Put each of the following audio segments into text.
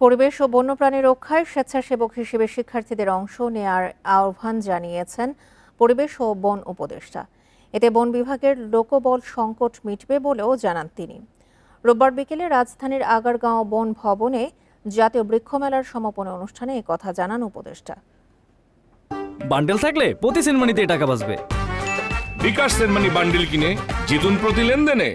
পরিবেশ ও বন্যপ্রাণী রক্ষায় স্বেচ্ছাসেবক হিসেবে শিক্ষার্থীদের অংশ নেয়ার আহ্বান জানিয়েছেন পরিবেশ ও বন উপদেষ্টা। এতে বন বিভাগের লোকবল সংকট মিটবে বলেও জানান তিনি। রোববার বিকেলে রাজধানীর আগারগাঁও বন ভবনে জাতীয় বৃক্ষমেলার সমাপনী অনুষ্ঠানে কথা জানান উপদেষ্টা। বান্ডেল থাকলে প্রতি সেনমানিতে টাকা বাঁচবে। বিকাশ সেনমানি বান্ডিল কিনে জিতুন প্রতি লেনদেনে।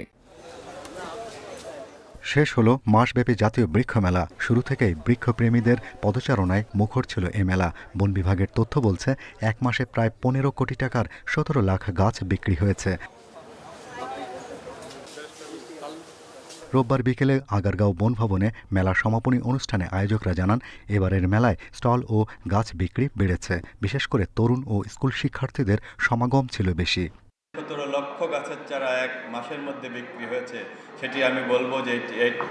শেষ হলো মাসব্যাপী জাতীয় বৃক্ষ মেলা। শুরু থেকেই বৃক্ষপ্রেমীদের পদচারণায় মুখর ছিল এ মেলা। বন বিভাগের তথ্য বলছে, এক মাসে প্রায় পনেরো কোটি টাকার সতেরো লাখ গাছ বিক্রি হয়েছে। রোববার বিকেলে আগারগাঁও বন ভবনে মেলার সমাপনী অনুষ্ঠানে আয়োজকরা জানান, এবারের মেলায় স্টল ও গাছ বিক্রি বেড়েছে। বিশেষ করে তরুণ ও স্কুল শিক্ষার্থীদের সমাগম ছিল বেশি। সতেরো লক্ষ গাছের চারা এক মাসের মধ্যে বিক্রি হয়েছে। সেটি আমি বলব যে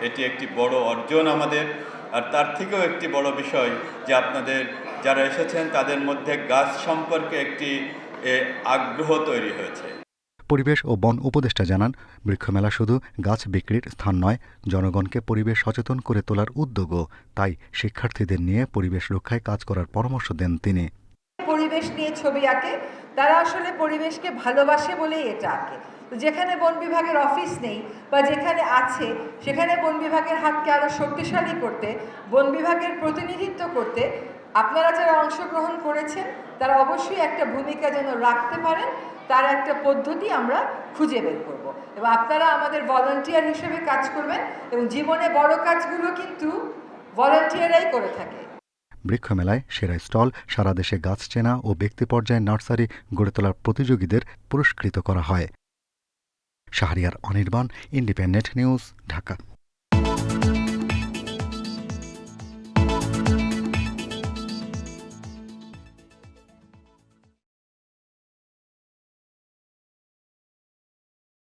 এটি- একটি বড় অর্জন আমাদের। আর তার থেকেও একটি বড় বিষয় যে আপনাদের যারা এসেছেন তাদের মধ্যে গাছ সম্পর্কে একটি আগ্রহ তৈরি হয়েছে। পরিবেশ ও বন উপদেষ্টা জানান বৃক্ষমেলা শুধু গাছ বিক্রির স্থান নয় জনগণকে পরিবেশ সচেতন করে তোলার উদ্যোগও। তাই শিক্ষার্থীদের নিয়ে পরিবেশ রক্ষায় কাজ করার পরামর্শ দেন তিনি। পরিবেশ নিয়ে ছবি আঁকে তারা আসলে পরিবেশকে ভালোবাসে বলেই এটা আঁকে। তো যেখানে বন বিভাগের অফিস নেই বা যেখানে আছে, সেখানে বন বিভাগের হাতকে আরও শক্তিশালী করতে, বন বিভাগের প্রতিনিধিত্ব করতে আপনারা যারা অংশগ্রহণ করেছেন, তারা অবশ্যই একটা ভূমিকা যেন রাখতে পারেন, তার একটা পদ্ধতি আমরা খুঁজে বের করব। এবং আপনারা আমাদের ভলান্টিয়ার হিসেবে কাজ করবেন এবং জীবনে বড় কাজগুলো কিন্তু ভলান্টিয়াররাই করে থাকে। বৃক্ষমেলায় সেরা স্টল, সারা দেশে গাছ চেনা ও ব্যক্তি পর্যায়ে নার্সারি গড়ে তোলার প্রতিযোগীদের পুরস্কৃত করা হয়। Shahriar Anirban, independent news, Dhaka.